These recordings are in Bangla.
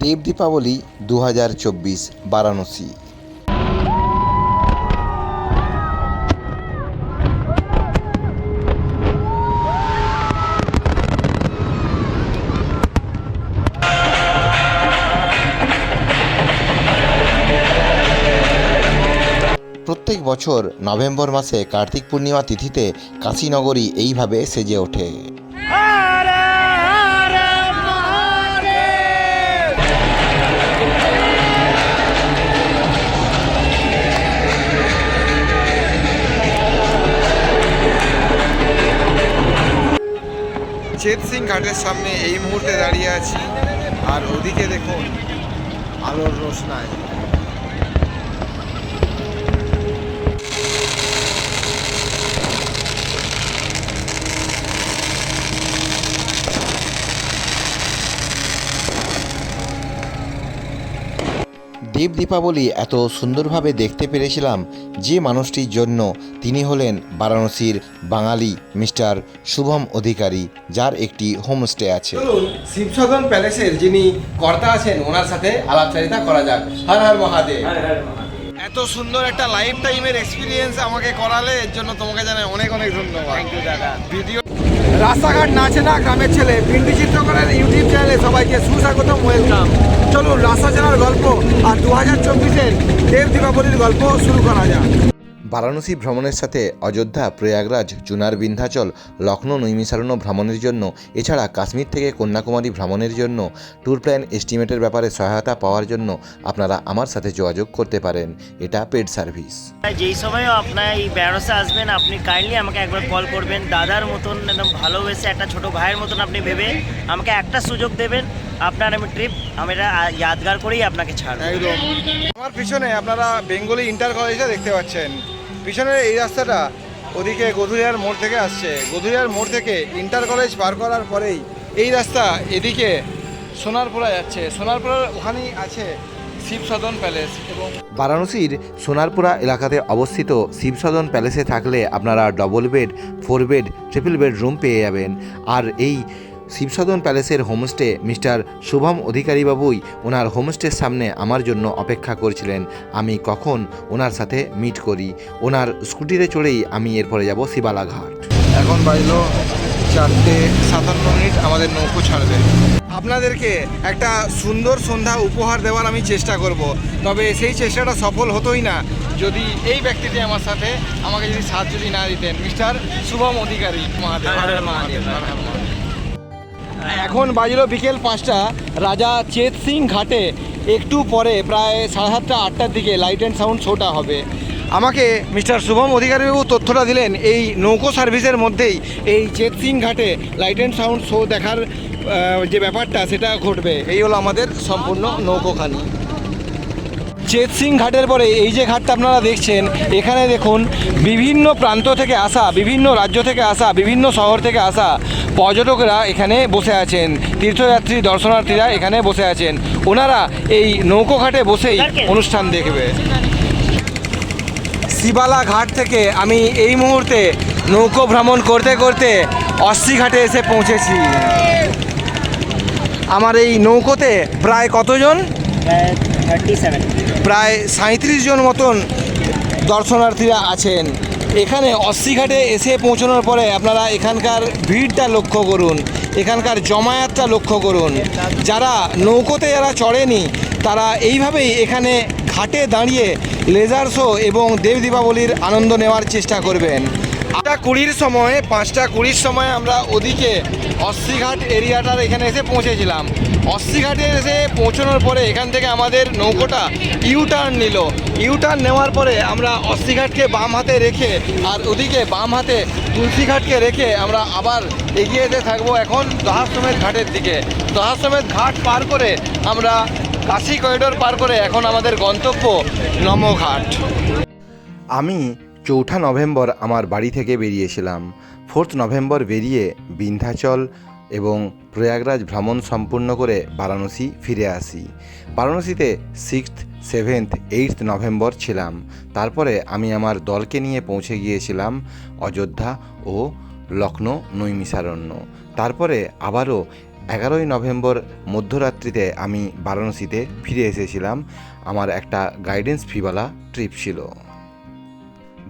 দেব দীপাবলি দু হাজার চব্বিশ বারাণসী। প্রত্যেক বছর নভেম্বর মাসে কার্তিক পূর্ণিমা তিথিতে কাশীনগরী এইভাবে সেজে ওঠে। ঘাটের সামনে এই মুহূর্তে দাঁড়িয়ে আছি। আর ওদিকে দেখুন আলোর রোশনায়। দেব দীপাবলি এত সুন্দরভাবে দেখতে পেরেছিলাম যে মানুষটির জন্য তিনি হলেন বারাণসীর বাঙালি মিস্টার শুভম অধিকারী যার একটি হোমস্টে আছে। চলুন শিবসদন প্যালেসের যিনি কর্তা আছেন ওনার সাথে আলাপচারিতা করা যাক। হর হর মহাদেব। এত সুন্দর একটা লাইফ টাইমের এক্সপিরিয়েন্স আমাকে করালে এর জন্য তোমাকে জানাই অনেক অনেক ধন্যবাদ। ভিডিও রাস্তাঘাট নাচে না গ্রামের ছেলে পিন্টু চিত্রকরের ইউটিউব চ্যানেলে সবাইকে সুস্বাগতম ওয়েলকাম চলুন রাস্তা জেলার গল্প আর দু হাজার চব্বিশের দেব দীপাবলির গল্প শুরু করা যাক। বারাণসী ভ্রমণের সাথে অযোধ্যা প্রয়াগরাজ চুনার বিন্ধ্যাচল লখনৌ নৈমিসারণ্য ভ্রমণের জন্য এছাড়া কাশ্মীর থেকে কন্যাকুমারী ভ্রমণের জন্য ট্যুর প্ল্যান এস্টিমেটের ব্যাপারে সহায়তা পাওয়ার জন্য আপনারা আমার সাথে যোগাযোগ করতে পারেন। এটা পেড সার্ভিস যেই সময় আপনার এই বেনারসে আসবেন আপনি কাইন্ডলি আমাকে একবার কল করবেন। দাদার মতন একদম ভালোবেসে একটা ছোট ভাইয়ের মতন আপনি ভেবে আমাকে একটা সুযোগ দেবেন। আপনার আমি ট্রিপ আমি এটা ইয়াদগার করেই আপনাকে ছাড়বো। একদম। আমার পিছনে আপনারা বেঙ্গলি ইন্টার কলেজটা দেখতে পাচ্ছেন। পিছনের এই রাস্তাটা ওদিকে গধুরিয়ার মোড় থেকে আসছে। গধুরিয়ার মোড় থেকে ইন্টার কলেজ পার করার পরেই এই রাস্তা এদিকে সোনারপুরা যাচ্ছে। সোনারপুরার ওখানেই আছে শিবসদন প্যালেস এবং বারাণসীর সোনারপুরা এলাকাতে অবস্থিত শিবসদন প্যালেসে থাকলে আপনারা double bed four bed triple bed room পেয়ে যাবেন। আর এই শিবসদন প্যালেসের হোমস্টে মিস্টার শুভম অধিকারী বাবুই ওনার হোমস্টের সামনে আমার জন্য অপেক্ষা করছিলেন। আমি কখন ওনার সাথে মিট করি? ওনার স্কুটিতে চড়েই আমি এরপরে যাব শিবালা ঘাট এখন বাজলো চারটে সাতান্ন মিনিট আমাদের নৌকো ছাড়বে। আপনাদেরকে একটা সুন্দর সন্ধ্যা উপহার দেওয়ার আমি চেষ্টা করব তবে সেই চেষ্টাটা সফল হতোই না। যদি এই ব্যক্তিটি আমার সাথে আমাকে যদি সাথ যদি না দিতেন মিস্টার শুভম অধিকারী মহাদেব। মহাদেব। এখন বাজলো বিকেল পাঁচটা। রাজা চেত সিং ঘাটে একটু পরে প্রায় সাড়ে সাতটা, আটটার দিকে লাইট অ্যান্ড সাউন্ড শোটা হবে। আমাকে মিস্টার শুভম অধিকারীবাবু তথ্যটা দিলেন, এই নৌকো সার্ভিসের মধ্যেই এই চেত সিং ঘাটে লাইট অ্যান্ড সাউন্ড শো দেখার যে ব্যাপারটা, সেটা ঘটবে। এই হলো আমাদের সম্পূর্ণ নৌকোখানি। চেত সিং ঘাটের পরে এই যে ঘাটটা আপনারা দেখছেন, এখানে দেখুন বিভিন্ন প্রান্ত থেকে আসা, বিভিন্ন রাজ্য থেকে আসা, বিভিন্ন শহর থেকে আসা পর্যটকরা এখানে বসে আছেন। তীর্থযাত্রী, দর্শনার্থীরা এখানে বসে আছেন। ওনারা এই নৌকো ঘাটে বসেই অনুষ্ঠান দেখবে। শিবালা ঘাট থেকে আমি এই মুহূর্তে নৌকো ভ্রমণ করতে করতে অস্থি ঘাটে এসে পৌঁছেছি। আমার এই নৌকোতে প্রায় কতজন? প্রায় সাঁত্রিশ জন মতন দর্শনার্থীরা আছেন। এখানে অস্থিঘাটে এসে পৌঁছানোর পরে আপনারা এখানকার ভিড়টা লক্ষ্য করুন, এখানকার জমায়েতটা লক্ষ্য করুন। যারা নৌকোতে যারা চড়েনি, তারা এইভাবেই এখানে ঘাটে দাঁড়িয়ে লেজার শো এবং দেব দীপাবলির আনন্দ নেওয়ার চেষ্টা করবেন। আটটা কুড়ির সময়, পাঁচটা কুড়ির সময় আমরা ওদিকে অস্থিঘাট এরিয়াটার এখানে এসে পৌঁছেছিলাম। অস্থিঘাটে এসে পৌঁছানোর পরে এখান থেকে আমাদের নৌকোটা ইউ টার্ন নিল। ইউ টার্ন নেওয়ার পরে আমরা অস্থিঘাটকে বাম হাতে রেখে আর ওদিকে বাম হাতে তুলসীঘাটকে রেখে আমরা আবার এগিয়ে যেতে থাকব এখন দহাশ্রমের ঘাটের দিকে। দহাশ্রমের ঘাট পার করে আমরা কাশি করিডোর পার করে এখন আমাদের গন্তব্য নমঘাট। আমি চৌঠা নভেম্বর আমার বাড়ি থেকে বেরিয়েছিলাম। ফোর্থ নভেম্বর বেরিয়ে বিন্ধ্যাচল এবং প্রয়াগরাজ ভ্রমণ সম্পূর্ণ করে বারাণসী ফিরে আসি। বারাণসীতে সিক্সথ, সেভেন্থ এইট নভেম্বর ছিলাম। তারপরে আমি আমার দলকে নিয়ে পৌঁছে গিয়েছিলাম অযোধ্যা ও লখনৌ নৈমিসারণ্য তারপরে আবারও এগারোই নভেম্বর মধ্যরাত্রিতে আমি বারাণসীতে ফিরে এসেছিলাম। আমার একটা গাইডেন্স ফিওয়ালা ট্রিপ ছিল।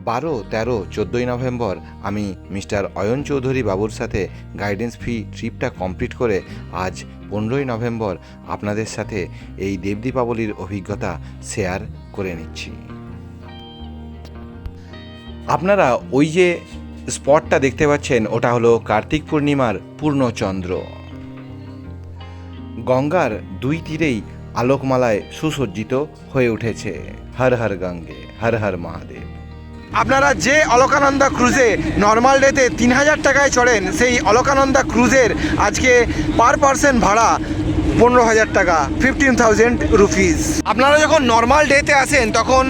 বারো, তেরো, চোদ্দোই নভেম্বর আমি মিস্টার অয়ন চৌধুরী বাবুর সাথে গাইডেন্স ফি ট্রিপটা কমপ্লিট করে আজ পনেরোই নভেম্বর আপনাদের সাথে এই দেব দীপাবলির অভিজ্ঞতা শেয়ার করে নিচ্ছি। আপনারা ওই যে স্পটটা দেখতে পাচ্ছেন, ওটা হলো কার্তিক পূর্ণিমার পূর্ণচন্দ্র। গঙ্গার দুই তীরেই আলোকমালায় সুসজ্জিত হয়ে উঠেছে। হর হর গঙ্গে, হর হর মহাদেব। আপনারা যে অলকানন্দা ক্রুজে নর্মাল ডেতে তিন হাজার টাকায় চড়েন, সেই অলকানন্দা ক্রুজের আজকে পার পার্সন ভাড়া পনেরো হাজার টাকা ফিফটিন থাউজেন্ড রুপিস আপনারা যখন নর্মাল ডেতে আসেন, তখন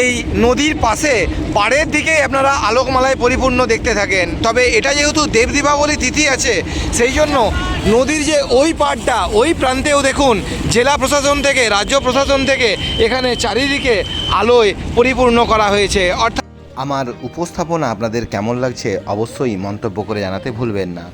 এই নদীর পাশে, পাড়ের দিকে আপনারা আলোকমালায় পরিপূর্ণ দেখতে থাকেন। তবে এটা যেহেতু দেব দীপাবলি তিথি আছে, সেই জন্য নদীর যে ওই পাড়টা, ওই প্রান্তেও দেখুন, জেলা প্রশাসন থেকে, রাজ্য প্রশাসন থেকে এখানে চারিদিকে আলোয় পরিপূর্ণ করা হয়েছে। অর্থাৎ আমার উপস্থাপনা আপনাদের কেমন লাগছে অবশ্যই মন্তব্য করে জানাতে ভুলবেন না।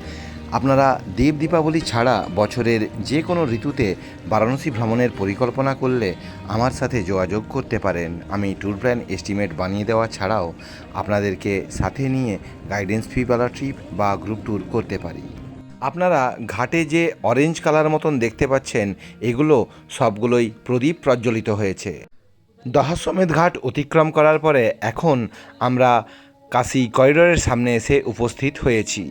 আপনারা দেব দীপাবলি ছাড়া বছরের যে কোনো ঋতুতে বারাণসী ভ্রমণের পরিকল্পনা করলে আমার সাথে যোগাযোগ করতে পারেন। আমি ট্যুর প্ল্যান এস্টিমেট বানিয়ে দেওয়া ছাড়াও আপনাদেরকে সাথে নিয়ে গাইডেন্স ফিওয়ালা ট্রিপ বা গ্রুপ ট্যুর করতে পারি। আপনারা ঘাটে যে অরেঞ্জ কালার মতন দেখতে পাচ্ছেন, এগুলো সবগুলোই প্রদীপ প্রজ্বলিত হয়েছে। দহাশ্বমেধ ঘাট অতিক্রম করার পরে এখন আমরা কাশী করিডোরের সামনে এসে উপস্থিত হয়েছি।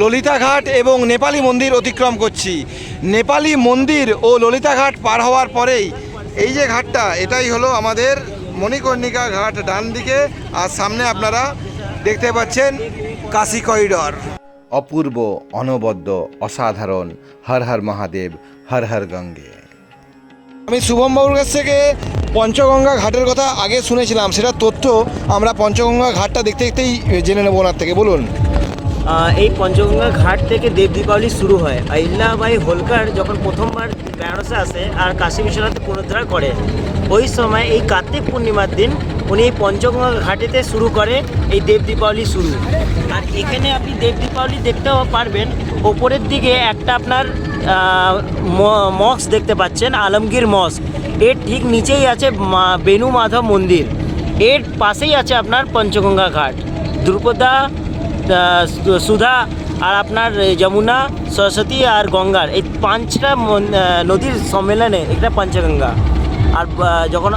ললিতা ঘাট এবং নেপালি মন্দির অতিক্রম করছি। নেপালি মন্দির ও ললিতা ঘাট পার হওয়ার পরেই এই যে ঘাটটা এটাই হলো আমাদের মণিকর্ণিকা ঘাট ডান দিকে। আর সামনে আপনারা দেখতে পাচ্ছেন কাশী করিডর। অপূর্ব অনবদ্য অসাধারণ হর হর মহাদেব হর হর গঙ্গে। আমি শুভম বাবুর কাছ থেকে পঞ্চগঙ্গা ঘাটের কথা আগে শুনেছিলাম, সেটা তথ্য আমরা পঞ্চগঙ্গা ঘাটটা দেখতে দেখতেই জেনে নেব ওনার থেকে, বলুন। এই পঞ্চগঙ্গা ঘাট থেকে দেব দীপাবলি শুরু হয়। আহিল্লাবাই হোলকার যখন প্রথমবার বেনারসে আসে আর কাশী বিশ্বনাথ পুনরুদ্ধার করে, ওই সময় এই কার্তিক পূর্ণিমার দিন উনি এই পঞ্চগঙ্গা ঘাটেতে শুরু করে, এই দেব দীপাবলি শুরু। আর এখানে আপনি দেব দীপাবলি দেখতেও পারবেন, ওপরের দিকে একটা আপনার মস্ক দেখতে পাচ্ছেন, আলমগীর মস্ক। এর ঠিক নিচেই আছে বেনু মাধব মন্দির। এর পাশেই আছে আপনার পঞ্চগঙ্গা ঘাট। দ্রুপদা সুধা আর আপনার যমুনা, সরস্বতী আর গঙ্গার। এই পাঁচটা নদীর সম্মেলনে, এটা পঞ্চগঙ্গা। আর যখন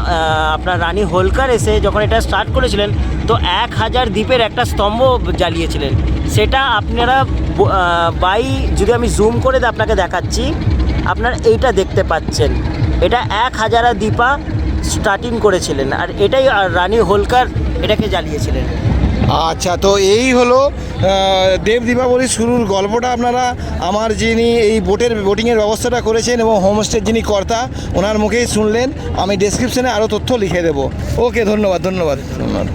আপনার রানী হোলকার এসে যখন এটা স্টার্ট করেছিলেন, তো এক হাজার দ্বীপের একটা স্তম্ভ জ্বালিয়েছিলেন। সেটা আপনারা বাই যদি আমি জুম করে আপনাকে দেখাচ্ছি, আপনার এইটা দেখতে পাচ্ছেন। এটা এক হাজারা দীপা স্টার্টিং করেছিলেন। আর এটাই রানী হোলকার এটাকে জ্বালিয়েছিলেন। আচ্ছা তো এই হলো দেব দীপাবলি শুরুর গল্পটা আপনারা, আমার যিনি এই বোটের, বোটিংয়ের ব্যবস্থাটা করেছেন এবং হোমস্টের যিনি কর্তা, ওনার মুখেই শুনলেন, আমি ডেসক্রিপশনে আরও তথ্য লিখে দেবো। ওকে, ধন্যবাদ ধন্যবাদ ধন্যবাদ।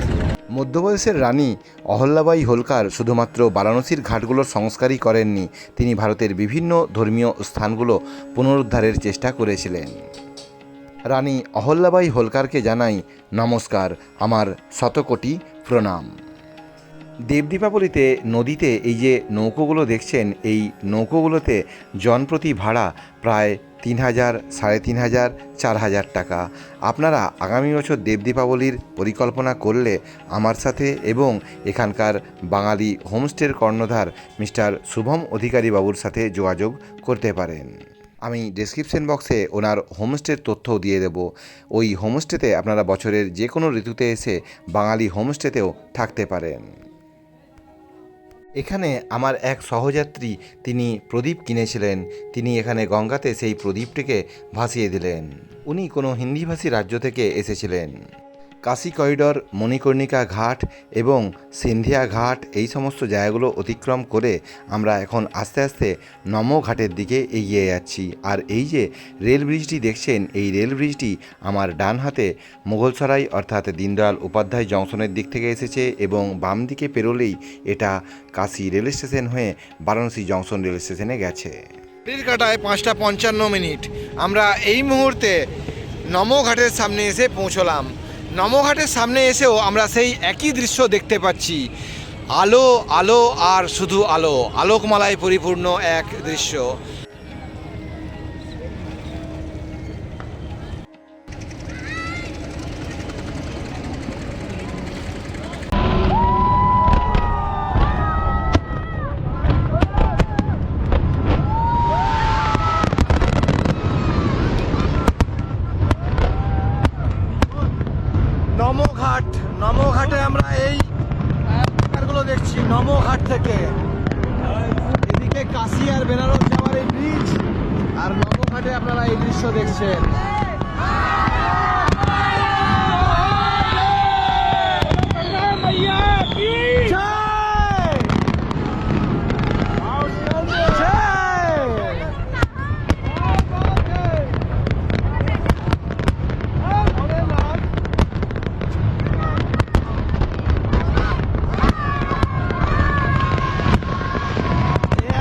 মধ্যপ্রদেশের রানী অহল্যাবাই হোলকার শুধুমাত্র বারাণসীর ঘাটগুলোর সংস্কারই করেননি, তিনি ভারতের বিভিন্ন ধর্মীয় স্থানগুলো পুনরুদ্ধারের চেষ্টা করেছিলেন। রানী অহল্যাবাই হোলকারকে জানাই নমস্কার, আমার শতকোটি প্রণাম। দেব দীপাবলিতে নদীতে এই যে নৌকোগুলো দেখছেন, এই নৌকোগুলোতে জনপ্রতি ভাড়া প্রায় তিন হাজার সাড়ে তিন হাজার চার হাজার টাকা। আপনারা আগামী বছর দেব দীপাবলির পরিকল্পনা করলে আমার সাথে এবং এখানকার বাঙালি হোমস্টের কর্ণধার মিস্টার শুভম অধিকারী বাবুর সাথে যোগাযোগ করতে পারেন। আমি ডেসক্রিপশন বক্সে ওনার হোমস্টের তথ্যও দিয়ে দেব। ওই হোমস্টেতে আপনারা বছরের যে কোনো ঋতুতে এসে বাঙালি হোমস্টেতেও থাকতে পারেন। এখানে আমার এক সহযাত্রী তিনি প্রদীপ কিনেছিলেন। তিনি এখানে গঙ্গাতে সেই প্রদীপটিকে ভাসিয়ে দিলেন। উনি কোনো হিন্দিভাষী রাজ্য থেকে এসেছিলেন। কাশী করিডর, মণিকর্ণিকা ঘাট এবং সিন্ধিয়া ঘাট এই সমস্ত জায়গাগুলো অতিক্রম করে আমরা এখন আস্তে আস্তে নম ঘাটের দিকে এগিয়ে যাচ্ছি। আর এই যে রেল ব্রিজটি দেখছেন, এই রেল ব্রিজটি আমার ডান হাতে মুঘলসরাই অর্থাৎ দীনদয়াল উপাধ্যায় জংশনের দিক থেকে এসেছে এবং বাম দিকে পেরোলেই এটা কাশী রেল স্টেশন হয়ে বারাণসী জংশন রেল স্টেশনে গেছে। ঘড়ির কাটায় পাঁচটা পঞ্চান্ন মিনিট। আমরা এই মুহূর্তে নমঘাটের সামনে এসে পৌঁছলাম। নমঘাটের সামনে এসেও আমরা সেই একই দৃশ্য দেখতে পাচ্ছি। আলো আলো আর শুধু আলো। আলোকমালায় পরিপূর্ণ এক দৃশ্য। কাশি আর বেনারস যাওয়ার এই ব্রিজ আর নবঘাটে আপনারা এই দৃশ্য দেখছেন জয়! জয়!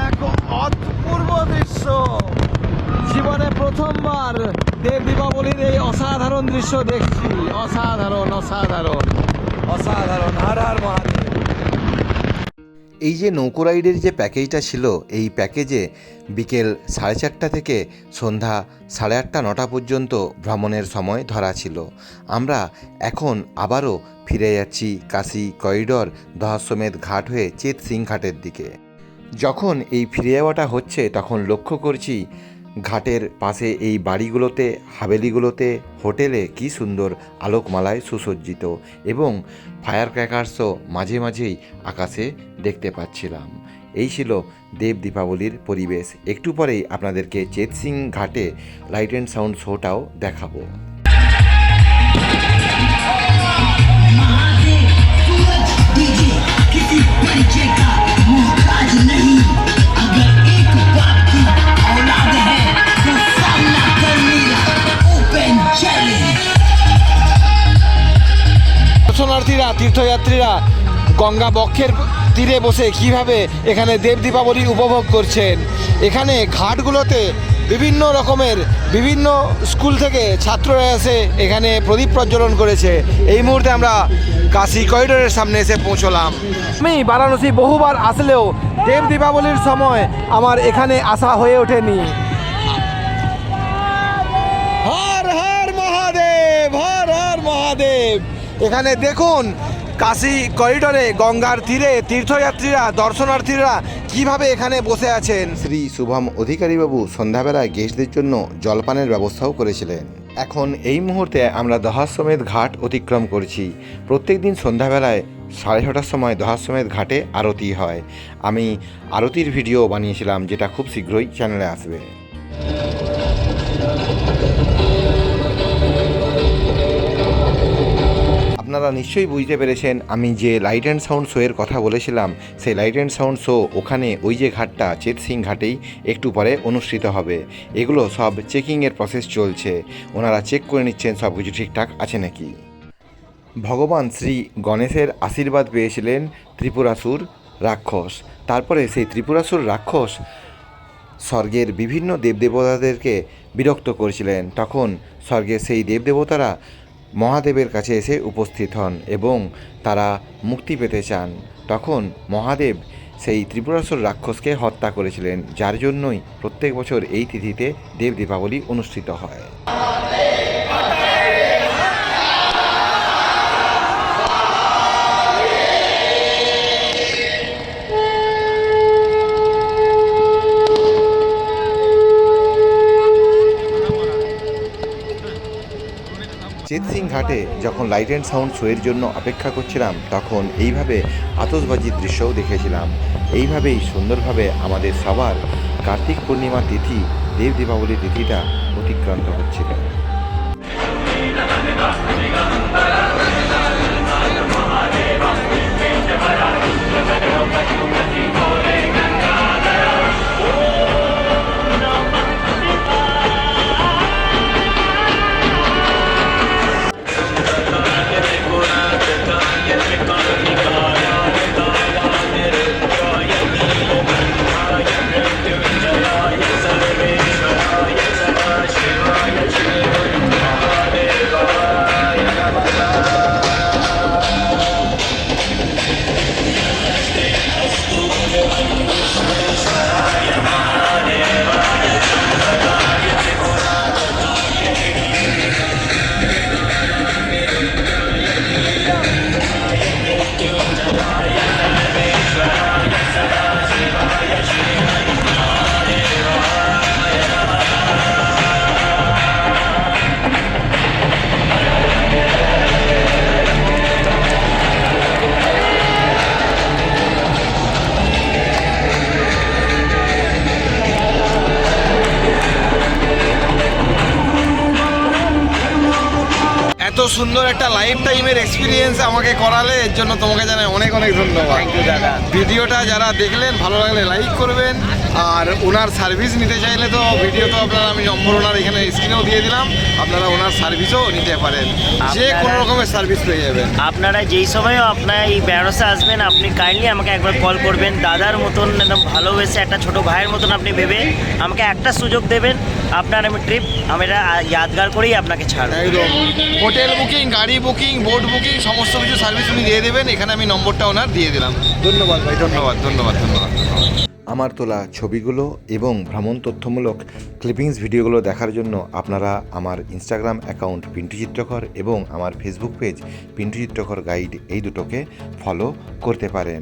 এক অপূর্ব দৃশ্য জীবনে প্রথমবার দেব দীপাবলির এই অসাধারণ দৃশ্য দেখছি। অসাধারণ অসাধারণ অসাধারণ। হার হার মহাদেব। এই যে নৌকো রাইডের যে প্যাকেজটা ছিল, এই প্যাকেজে বিকেল সাড়ে চারটা থেকে সন্ধ্যা সাড়ে আটটা, নটা পর্যন্ত ভ্রমণের সময় ধরা ছিল। আমরা এখন আবারও ফিরে যাচ্ছি কাশি করিডর দহাশ্বমেধ ঘাট হয়ে চেত সিং ঘাটের দিকে। যখন এই ফিরে যাওয়াটা হচ্ছে, তখন লক্ষ্য করছি ঘাটের পাশে এই বাড়িগুলোতে, হাবেলিগুলোতে হোটেলে কি সুন্দর আলোকমালায় সুসজ্জিত এবং ফায়ার ক্র্যাকার্সও মাঝে মাঝেই আকাশে দেখতে পাচ্ছিলাম। এই ছিল দেব দীপাবলির পরিবেশ। একটু পরেই আপনাদেরকে চেতসিং ঘাটে লাইট অ্যান্ড সাউন্ড শোটাও দেখাবো। नहीं দর্শনার্থীরা তীর্থযাত্রীরা গঙ্গা বক্ষের তীরে বসে কীভাবে এখানে দেব দীপাবলি উপভোগ করছেন? এখানে ঘাটগুলোতে বিভিন্ন রকমের বিভিন্ন স্কুল থেকে ছাত্ররা এসে এখানে প্রদীপ প্রজ্বলন করেছে। এই মুহূর্তে আমরা কাশি করিডোরের সামনে এসে পৌঁছলাম। আমি বারাণসী বহুবার আসলেও দেব দীপাবলির সময় আমার এখানে আসা হয়ে ওঠেনি। হর হর এখানে দেখুন কাশি করিডোরে গঙ্গার তীরে তীর্থযাত্রীরা, দর্শনার্থীরা কীভাবে এখানে বসে আছেন? শ্রী শুভম অধিকারীবাবু সন্ধ্যাবেলায় গেস্টদের জন্য জলপানের ব্যবস্থাও করেছিলেন। এখন এই মুহূর্তে আমরা দহাশ্বমেধ ঘাট অতিক্রম করছি। প্রত্যেক দিন সন্ধ্যাবেলায় সাড়ে ছটার সময় দহাশ্বমেধ ঘাটে আরতি হয়। আমি আরতির ভিডিও বানিয়েছিলাম, যেটা খুব শীঘ্রই চ্যানেলে আসবে। আপনারা নিশ্চয়ই বুঝতে পেরেছেন, আমি যে লাইট অ্যান্ড সাউন্ড শোয়ের কথা বলেছিলাম, সেই লাইট অ্যান্ড সাউন্ড শো ওখানে ওই যে ঘাটটা চেত সিং ঘাটেই একটু পরে অনুষ্ঠিত হবে। এগুলো সব চেকিংয়ের প্রসেস চলছে। ওনারা চেক করে নিচ্ছেন সব কিছু ঠিকঠাক আছে নাকি? ভগবান শ্রী গণেশের আশীর্বাদ পেয়েছিলেন ত্রিপুরাসুর রাক্ষস। তারপরে সেই ত্রিপুরাসুর রাক্ষস স্বর্গের বিভিন্ন দেবদেবতাদেরকে বিরক্ত করেছিলেন। তখন স্বর্গের সেই দেবদেবতারা মহাদেবের কাছে এসে উপস্থিত হন এবং তারা মুক্তি পেতে চান। তখন মহাদেব সেই ত্রিপুরাসুর রাক্ষসকে হত্যা করেছিলেন, যার জন্যই প্রত্যেক বছর এই তিথিতে দেব দীপাবলি অনুষ্ঠিত হয়। চেত সিং ঘাটে যখন লাইট অ্যান্ড সাউন্ড শোয়ের জন্য অপেক্ষা করছিলাম, তখন এইভাবে আতসবাজির দৃশ্যও দেখেছিলাম। এইভাবেই সুন্দরভাবে আমাদের সবার কার্তিক পূর্ণিমা তিথি, দেব দীপাবলি তিথিটা অতিক্রান্ত হচ্ছিল। সুন্দর একটা লাইফ টাইমের এক্সপিরিয়েন্স আমাকে করালে এর জন্য তোমাকে জানাই অনেক অনেক ধন্যবাদ। দাদা। ভিডিওটা যারা দেখলেন ভালো লাগলে লাইক করবেন আর ওনার সার্ভিস নিতে চাইলে তো ভিডিও তো আপনারা আমি নম্বর ওনার এখানে স্ক্রিনেও দিয়ে দিলাম আপনারা ওনার সার্ভিসও নিতে পারেন। যে কোনো রকমের সার্ভিস পেয়ে যাবেন। আপনারা যেই সময়ও আপনার এই বেনারসে আসবেন আপনি কাইন্ডলি আমাকে একবার কল করবেন। দাদার মতন একদম ভালোবেসে একটা ছোট ভাইয়ের মতন আপনি ভেবে আমাকে একটা সুযোগ দেবেন। আপনার আমি ট্রিপ আমি এটা ইয়াদগার করেই আপনাকে ছাড়ব। একদম। হোটেল বুকিং গাড়ি বুকিং বোট বুকিং সমস্ত কিছু সার্ভিস উনি দিয়ে দেবেন। এখানে আমি নম্বরটা ওনার দিয়ে দিলাম। ধন্যবাদ ভাই ধন্যবাদ ধন্যবাদ। ধন্যবাদ আমার তোলা ছবিগুলো এবং ভ্রমণ তথ্যমূলক ক্লিপিংস ভিডিওগুলো দেখার জন্য আপনারা আমার ইনস্টাগ্রাম অ্যাকাউন্ট পিন্টু চিত্রকর এবং আমার ফেসবুক পেজ পিন্টু চিত্রকর গাইড এই দুটোকে ফলো করতে পারেন।